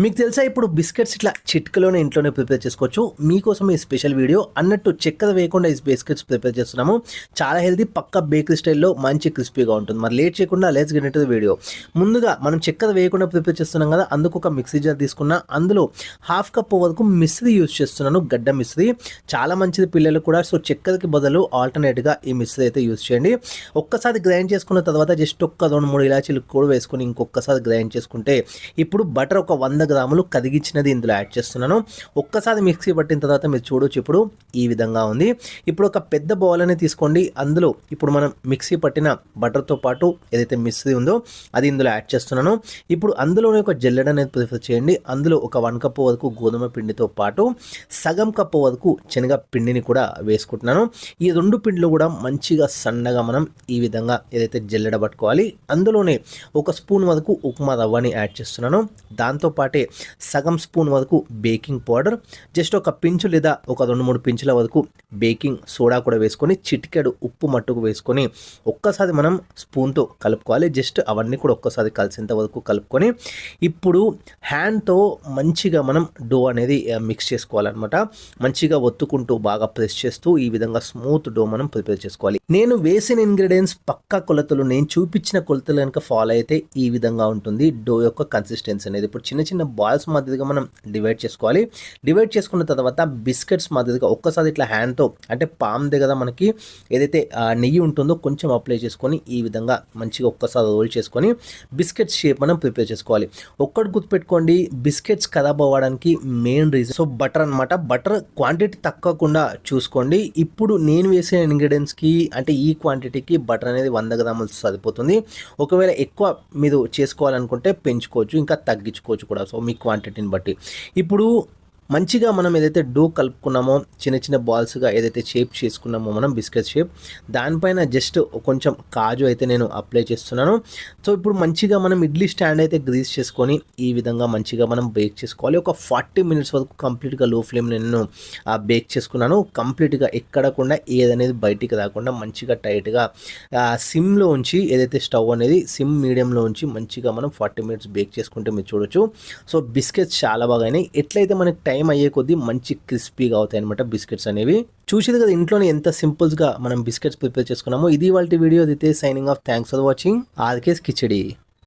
మీకు తెలుసా ఇప్పుడు బిస్కెట్స్ ఇట్లా చిట్కలోనే ఇంట్లోనే ప్రిపేర్ చేసుకోవచ్చు. మీకోసం ఈ స్పెషల్ వీడియో. అన్నట్టు చక్కెర వేయకుండా ఈ బిస్కెట్స్ ప్రిపేర్ చేస్తున్నాము. చాలా హెల్తీ పక్క బేకరీ స్టైల్లో మంచి క్రిస్పీగా ఉంటుంది. మరి లేట్ చేయకుండా లేట్స్ గెట్ వీడియో. ముందుగా మనం చక్కెర వేయకుండా ప్రిపేర్ చేస్తున్నాం కదా అందుకు ఒక మిక్సీ జార్ తీసుకున్నా అందులో హాఫ్ కప్ వరకు మిశ్రీ యూజ్ చేస్తున్నాను గడ్డ మిశ్రీ. చాలా మంచిది పిల్లలు కూడా. సో చక్కెరకి బదులు ఆల్టర్నేట్గా ఈ మిశ్రీ అయితే యూస్ చేయండి. ఒక్కసారి గ్రైండ్ చేసుకున్న తర్వాత జస్ట్ ఒక్క రెండు మూడు ఇలాచీలు కూడా వేసుకుని ఇంకొకసారి గ్రైండ్ చేసుకుంటే ఇప్పుడు బటర్ ఒక వంద గ్రాములు కదిగించినది ఇందులో యాడ్ చేస్తున్నాను. ఒక్కసారి మిక్సీ పట్టిన తర్వాత మీరు చూడొచ్చు ఇప్పుడు ఈ విధంగా ఉంది. ఇప్పుడు ఒక పెద్ద బౌల్ అనేది తీసుకోండి. అందులో ఇప్పుడు మనం మిక్సీ పట్టిన బటర్తో పాటు ఏదైతే మిక్సీ ఉందో అది ఇందులో యాడ్ చేస్తున్నాను. ఇప్పుడు అందులోనే ఒక జల్లెడ అనేది ప్రిఫర్ చేయండి. అందులో ఒక వన్ కప్ వరకు గోధుమ పిండితో పాటు సగం కప్పు వరకు శనగ పిండిని కూడా వేసుకుంటున్నాను. ఈ రెండు పిండిలు కూడా మంచిగా సన్నగా మనం ఈ విధంగా ఏదైతే జల్లెడ పట్టుకోవాలి అందులోనే ఒక స్పూన్ వరకు ఉప్మా రవ్వని యాడ్ చేస్తున్నాను. దాంతోపాటు అంటే సగం స్పూన్ వరకు బేకింగ్ పౌడర్ జస్ట్ ఒక పించు లేదా ఒక రెండు మూడు పించుల వరకు బేకింగ్ సోడా కూడా వేసుకొని చిటికెడు ఉప్పు మట్టుకు వేసుకొని ఒక్కసారి మనం స్పూన్తో కలుపుకోవాలి. జస్ట్ అవన్నీ కూడా ఒక్కసారి కలిసేంత వరకు కలుపుకొని ఇప్పుడు హ్యాండ్తో మంచిగా మనం డో అనేది మిక్స్ చేసుకోవాలన్నమాట. మంచిగా ఒత్తుకుంటూ బాగా ప్రెస్ చేస్తూ ఈ విధంగా స్మూత్ డో మనం ప్రిపేర్ చేసుకోవాలి. నేను వేసిన ఇంగ్రీడియంట్స్ పక్కా కొలతలు నేను చూపించిన కొలతలు కనుక ఫాలో అయితే ఈ విధంగా ఉంటుంది. డో యొక్క కన్సిస్టెన్సీ అనేది. ఇప్పుడు చిన్న చిన్న బాల్స్ మాదిరిగా మనం డివైడ్ చేసుకోవాలి. డివైడ్ చేసుకున్న తర్వాత బిస్కెట్స్ మాదిరిగా ఒక్కసారి ఇట్లా హ్యాండ్తో అంటే పామ్ దగ్గర మనకి ఏదైతే నెయ్యి ఉంటుందో కొంచెం అప్లై చేసుకొని ఈ విధంగా మంచిగా ఒక్కసారి రోల్ చేసుకొని బిస్కెట్స్ షేప్ మనం ప్రిపేర్ చేసుకోవాలి. ఒక్కటి గుర్తుపెట్టుకోండి బిస్కెట్స్ ఖరాబ్ అవ్వడానికి మెయిన్ రీజన్ సో బటర్ అన్నమాట. బటర్ క్వాంటిటీ తక్కకుండా చూసుకోండి. ఇప్పుడు నేను వేసిన ఇంగ్రీడియంట్స్కి అంటే ఈ క్వాంటిటీకి బటర్ అనేది వంద గ్రాములు సరిపోతుంది. ఒకవేళ ఎక్కువ మీరు చేసుకోవాలనుకుంటే పెంచుకోవచ్చు ఇంకా తగ్గించుకోవచ్చు కూడా. సో మీ క్వాంటిటీని బట్టి. ఇప్పుడు మంచిగా మనం ఏదైతే డో కలుపుకున్నామో చిన్న చిన్న బాల్స్గా ఏదైతే షేప్ చేసుకున్నామో మనం బిస్కెట్ షేప్ దానిపైన జస్ట్ కొంచెం కాజు అయితే నేను అప్లై చేస్తున్నాను. సో ఇప్పుడు మంచిగా మనం ఇడ్లీ స్టాండ్ అయితే గ్రీస్ చేసుకొని ఈ విధంగా మంచిగా మనం బేక్ చేసుకోవాలి. ఒక ఫార్టీ మినిట్స్ వరకు కంప్లీట్గా లో ఫ్లేమ్ నేను బేక్ చేసుకున్నాను. కంప్లీట్గా ఎక్కడకుండా ఏదనేది బయటికి రాకుండా మంచిగా టైట్గా సిమ్లో ఉంచి ఏదైతే స్టవ్ అనేది సిమ్ మీడియంలో ఉంచి మంచిగా మనం ఫార్టీ మినిట్స్ బేక్ చేసుకుంటే మీరు చూడొచ్చు. సో బిస్కెట్స్ చాలా బాగా అయినాయి. ఎట్లయితే మనకి టైం టైం అయ్యే కొద్దీ మంచి క్రిస్పీగా అవుతాయి అనమాట బిస్కెట్స్ అనేవి. చూసేది కదా ఇంట్లోనే ఎంత సింపుల్స్గా మనం బిస్కెట్స్ ప్రిపేర్ చేసుకున్నామో. ఇది వాళ్ళ వీడియో. అయితే signing off thanks for watching RK's khichdi.